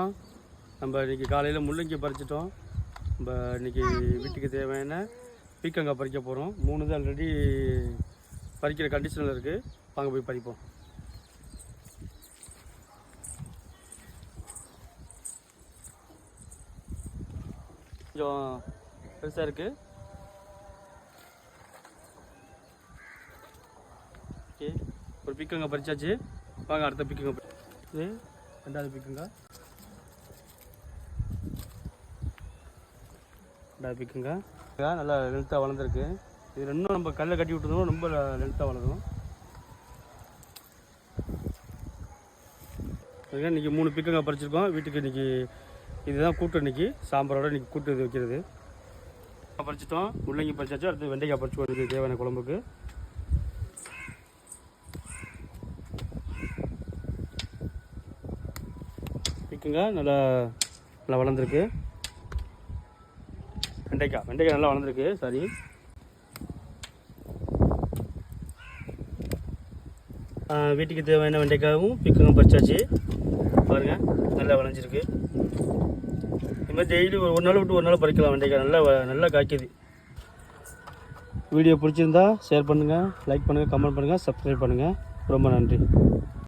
நம்ம இன்னைக்கு காலையில் முள்ளங்கி பறிச்சிட்டோம். நம்ம இன்னைக்கு வீட்டுக்கு தேவையான பீக்கங்காய் பறிக்க போகிறோம் மூணு தான் ஆல்ரெடி பறிக்கிற கண்டிஷனில் இருக்குது வாங்க போய் பறிப்போம். கொஞ்சம் பெருசாக இருக்குது ஓகே. ஒரு பீக்கங்காய் பறிச்சாச்சு. வாங்க அடுத்த பீக்கங்காய் இது ரெண்டாவது பீக்கங்காய் பிக்குங்க இதான் நல்லா லென்த்தாக வளர்ந்துருக்கு. இது ரெண்டும் நம்ம கல்லை கட்டி விட்டுருந்தோம். ரொம்ப லென்த்தாக வளரும் இன்றைக்கி மூணு பிக்கங்க பறிச்சிருக்கோம். வீட்டுக்கு இன்றைக்கி இதுதான் கூட்டு இன்றைக்கி சாம்பாரோட இன்றைக்கி கூட்டு இது வைக்கிறது. பறிச்சிட்டோம். முள்ளங்கி பறிச்சாச்சும் அடுத்து வெண்டைக்காய் பறிச்சு வருது தேவையான குழம்புக்கு. பிக்குங்க நல்லா நல்லா வளர்ந்துருக்கு. வெண்டைக்காய். வெண்டைக்காய் நல்லா வளர்ந்துருக்கு. சரி. வீட்டுக்கு தேவையான வெண்டைக்காயும் பிக்கும் பறிச்சாச்சு. பாருங்கள் நல்லா விளைஞ்சிருக்கு இது மாதிரி டெய்லி ஒரு நாள் விட்டு ஒரு நாள் பறிக்கலாம் வெண்டைக்காய். நல்லா நல்லா காய்க்குது. வீடியோ பிடிச்சிருந்தா ஷேர் பண்ணுங்கள் லைக் பண்ணுங்கள் கமெண்ட் பண்ணுங்கள் சப்ஸ்கிரைப் பண்ணுங்கள் ரொம்ப நன்றி.